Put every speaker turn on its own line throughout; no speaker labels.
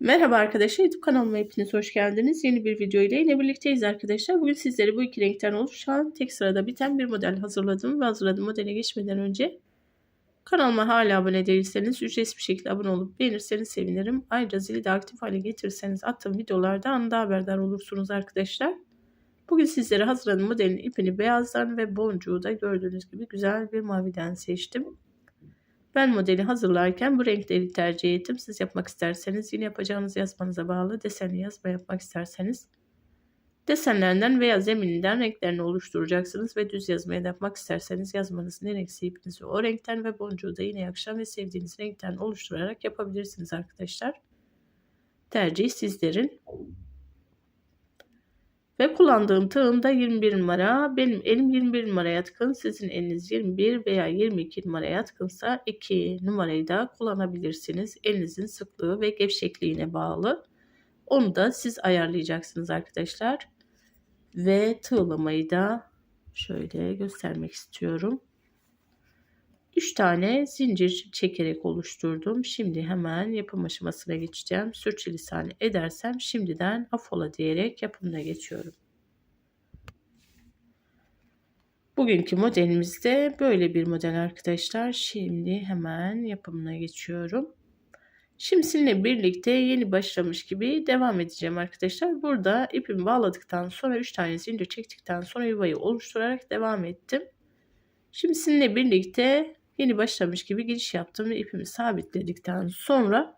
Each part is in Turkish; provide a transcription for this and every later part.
Merhaba arkadaşlar YouTube kanalıma hepiniz hoş geldiniz. Yeni bir video ile yine birlikteyiz arkadaşlar. Bugün sizlere bu iki renkten oluşan tek sırada biten bir model hazırladım ve hazırladığım modele geçmeden önce kanalıma hala abone değilseniz ücretsiz bir şekilde abone olup beğenirseniz sevinirim. Ayrıca zili de aktif hale getirirseniz attığım videolarda anında haberdar olursunuz arkadaşlar. Bugün sizlere hazırladığım modelin ipini beyazdan ve boncuğu da gördüğünüz gibi güzel bir maviden seçtim. Ben modeli hazırlarken bu renkleri tercih ettim. Siz yapmak isterseniz yine yapacağınız yazmanıza bağlı desenli yazma yapmak isterseniz desenlerinden veya zemininden renklerini oluşturacaksınız ve düz yazmaya yapmak isterseniz yazmanızın en eksi ipinizi o renkten ve boncuğu da yine yakışan ve sevdiğiniz renkten oluşturarak yapabilirsiniz arkadaşlar. Tercih sizlerin. Ve kullandığım tığım da 21 numara. Benim elim 21 numaraya yatkın. Sizin eliniz 21 veya 22 numaraya yatkınsa 2 numarayı da kullanabilirsiniz. Elinizin sıklığı ve gevşekliğine bağlı. Onu da siz ayarlayacaksınız arkadaşlar. Ve tığlamayı da şöyle göstermek istiyorum. 3 tane zincir çekerek oluşturdum. Şimdi hemen yapım aşamasına geçeceğim. Sürçülisan edersem şimdiden afola diyerek yapımına geçiyorum. Bugünkü modelimizde böyle bir model arkadaşlar. Şimdi hemen yapımına geçiyorum. Şimdi sizinle birlikte yeni başlamış gibi devam edeceğim arkadaşlar. Burada ipimi bağladıktan sonra 3 tane zincir çektikten sonra yuvayı oluşturarak devam ettim. Şimdi sizinle birlikte yeni başlamış gibi giriş yaptım ve ipimi sabitledikten sonra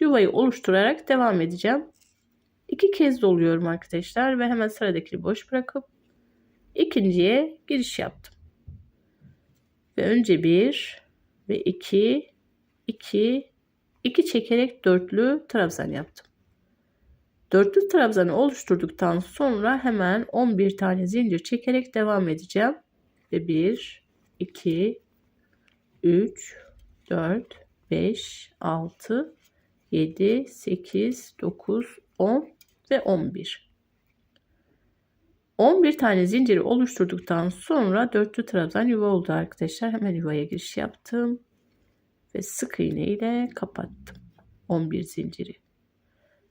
yuvayı oluşturarak devam edeceğim. İki kez doluyorum arkadaşlar ve hemen sıradakini boş bırakıp ikinciye giriş yaptım. Ve önce bir ve iki, iki, iki çekerek dörtlü trabzan yaptım. Dörtlü trabzanı oluşturduktan sonra hemen 11 tane zincir çekerek devam edeceğim. Ve 1, 2, 3, 4, 5, 6, 7, 8, 9, 10 ve 11. 11 tane zinciri oluşturduktan sonra dörtlü trabzan yuva oldu arkadaşlar. Hemen yuvaya giriş yaptım. Ve sık iğne ile kapattım. 11 zinciri.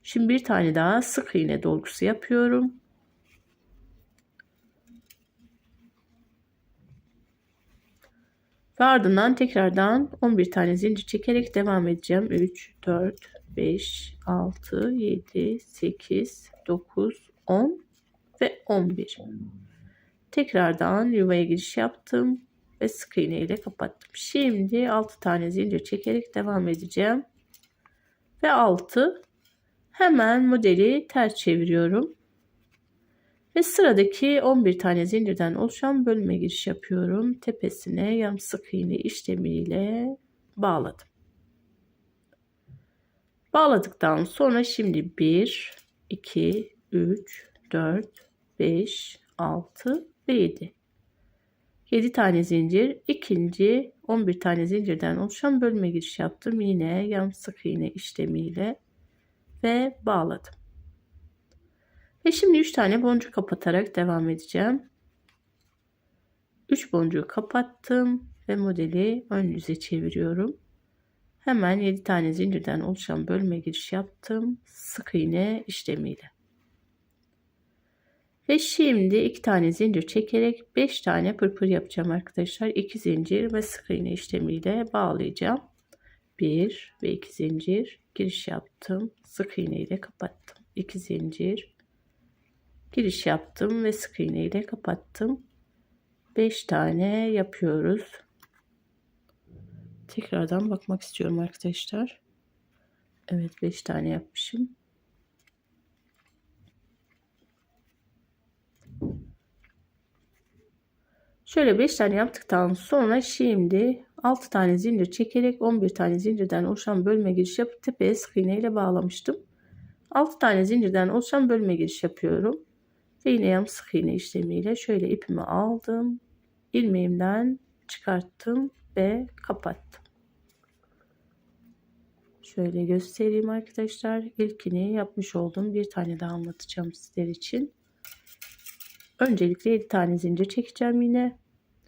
Şimdi bir tane daha sık iğne dolgusu yapıyorum. Ve ardından tekrardan 11 tane zincir çekerek devam edeceğim. 3, 4, 5, 6, 7, 8, 9, 10 ve 11. Tekrardan yuvaya giriş yaptım ve sık iğne ile kapattım. Şimdi 6 tane zincir çekerek devam edeceğim. Ve 6 hemen modeli ters çeviriyorum. Ve sıradaki 11 tane zincirden oluşan bölüme giriş yapıyorum. Tepesine yarım sık iğne işlemiyle bağladım. Bağladıktan sonra şimdi 1, 2, 3, 4, 5, 6 ve 7. 7 tane zincir. ikinci 11 tane zincirden oluşan bölüme giriş yaptım. Yine yarım sık iğne işlemiyle ve bağladım. Ve şimdi 3 tane boncuk kapatarak devam edeceğim. 3 boncuğu kapattım ve modeli ön yüze çeviriyorum. Hemen 7 tane zincirden oluşan bölme giriş yaptım. Sık iğne işlemiyle. Ve şimdi 2 tane zincir çekerek 5 tane pırpır yapacağım arkadaşlar. 2 zincir ve sık iğne işlemiyle bağlayacağım. 1 ve 2 zincir giriş yaptım. Sık iğne ile kapattım. 2 zincir giriş yaptım ve sık iğne ile kapattım. 5 tane yapıyoruz. Tekrardan bakmak istiyorum arkadaşlar. Evet 5 tane yapmışım. Şöyle 5 tane yaptıktan sonra şimdi 6 tane zincir çekerek 11 tane zincirden oluşan bölme giriş yapıp tepeye sık iğne ile bağlamıştım. 6 tane zincirden oluşan bölme giriş yapıyorum. Ve yine yarım sık iğne işlemiyle şöyle ipimi aldım. ilmeğimden çıkarttım ve kapattım. Şöyle göstereyim arkadaşlar. İlkini yapmış oldum. Bir tane daha anlatacağım sizler için. Öncelikle 7 tane zincir çekeceğim yine.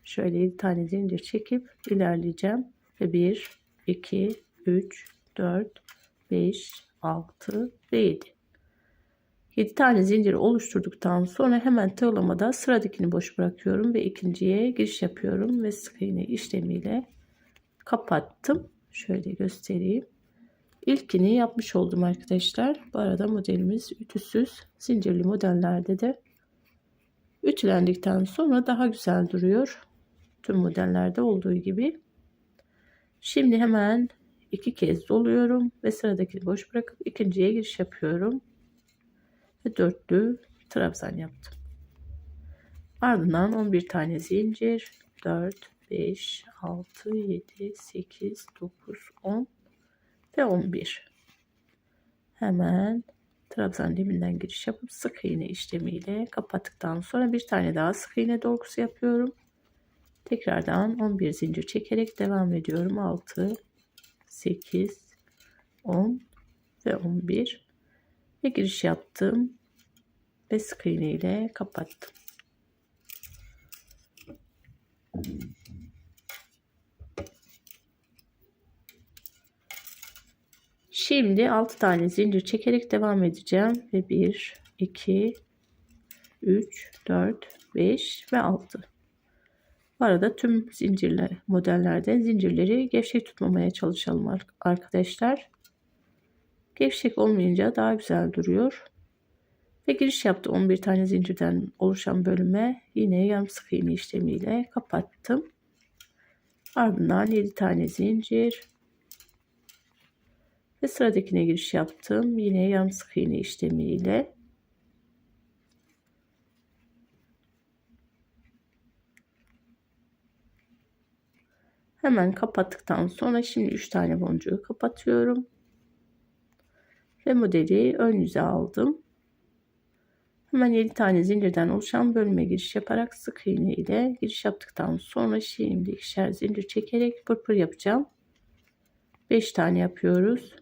Şöyle 7 tane zincir çekip ilerleyeceğim. Ve 1, 2, 3, 4, 5, 6 ve 7. 7 tane zincir oluşturduktan sonra hemen tığlamada sıradakini boş bırakıyorum ve ikinciye giriş yapıyorum ve sık iğne işlemiyle kapattım. Şöyle göstereyim. İlkini yapmış oldum arkadaşlar. Bu arada modelimiz ütüsüz. Zincirli modellerde de ütülendikten sonra daha güzel duruyor. Tüm modellerde olduğu gibi. Şimdi hemen iki kez doluyorum ve sıradakini boş bırakıp ikinciye giriş yapıyorum. Ve dörtlü trabzan yaptım. Ardından 11 tane zincir 4, 5, 6, 7, 8, 9, 10 ve 11. Hemen trabzan dibinden giriş yapıp sık iğne işlemiyle kapattıktan sonra bir tane daha sık iğne dolgusu yapıyorum. Tekrardan 11 zincir çekerek devam ediyorum. 6, 8, 10 ve 11 ve giriş yaptım ve sık iğne ile kapattım. Şimdi 6 tane zincir çekerek devam edeceğim ve 1 2 3 4 5 ve 6 bu arada tüm zincirler modellerde zincirleri gevşek tutmamaya çalışalım arkadaşlar. Gevşek olmayınca daha güzel duruyor. Ve giriş yaptı 11 tane zincirden oluşan bölüme yine yarım sık iğne işlemiyle kapattım. Ardından 7 tane zincir ve sıradakine giriş yaptım. Yine yarım sık iğne işlemiyle Hemen kapattıktan sonra şimdi 3 tane boncuğu kapatıyorum. Ve modeli ön yüze aldım. Hemen 7 tane zincirden oluşan bölüme giriş yaparak sık iğne ile giriş yaptıktan sonra şimdi ikişer zincir çekerek pırpır yapacağım. 5 tane yapıyoruz.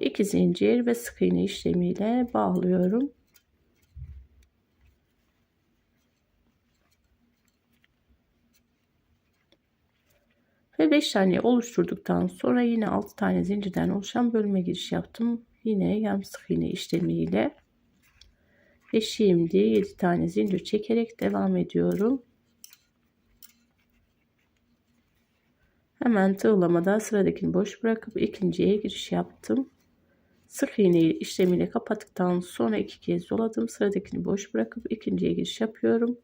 2 zincir ve sık iğne işlemiyle bağlıyorum. Ve 5 tane oluşturduktan sonra yine 6 tane zincirden oluşan bölüme giriş yaptım. Yine yarım sık iğne işlemiyle. Ve şimdi 7 tane zincir çekerek devam ediyorum. Hemen tığlamada sıradakini boş bırakıp ikinciye giriş yaptım. Sık iğne işlemiyle kapattıktan sonra iki kez doladım. Sıradakini boş bırakıp ikinciye giriş yapıyorum.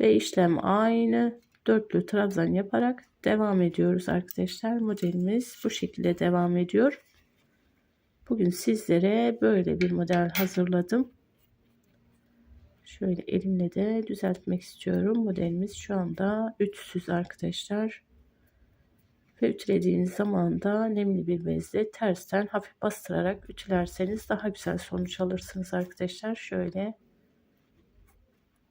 Ve işlem aynı. Dörtlü trabzan yaparak devam ediyoruz arkadaşlar. Modelimiz bu şekilde devam ediyor. Bugün sizlere böyle bir model hazırladım. Şöyle elimle de düzeltmek istiyorum. Modelimiz şu anda ütüsüz arkadaşlar. Ve ütülediğiniz zaman da nemli bir bezle tersten hafif bastırarak ütülerseniz daha güzel sonuç alırsınız arkadaşlar. Şöyle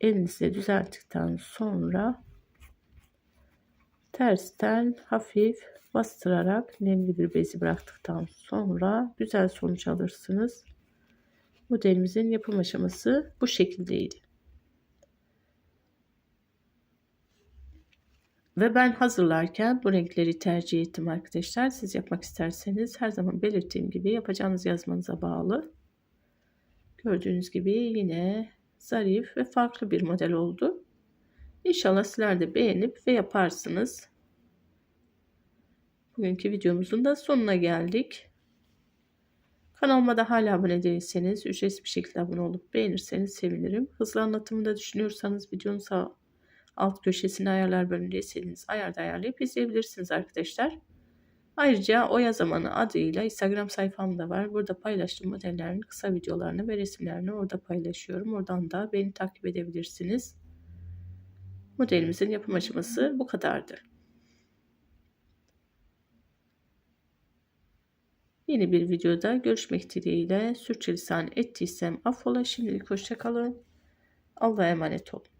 elinizle düzelttikten sonra tersten hafif bastırarak nemli bir bezi bıraktıktan sonra güzel sonuç alırsınız. Modelimizin yapım aşaması bu şekildeydi. Ve ben hazırlarken bu renkleri tercih ettim arkadaşlar. Siz yapmak isterseniz her zaman belirttiğim gibi yapacağınız yazmanıza bağlı. Gördüğünüz gibi yine zarif ve farklı bir model oldu. İnşallah sizler de beğenip ve yaparsınız. Bugünkü videomuzun da sonuna geldik. Kanalıma da hala abone değilseniz ücretsiz bir şekilde abone olup beğenirseniz sevinirim. Hızlı anlatımı da düşünüyorsanız videonun sağ alt köşesinde ayarlar bölümünde istediğiniz ayarda ayarlayıp izleyebilirsiniz arkadaşlar. Ayrıca Oya Zamanı adıyla Instagram sayfam da var. Burada paylaştığım modellerin kısa videolarını ve resimlerini orada paylaşıyorum. Oradan da beni takip edebilirsiniz. Modelimizin yapım aşaması bu kadardı. Yeni bir videoda görüşmek dileğiyle sürçülisan ettiysem affola. Şimdilik hoşçakalın. Allah'a emanet olun.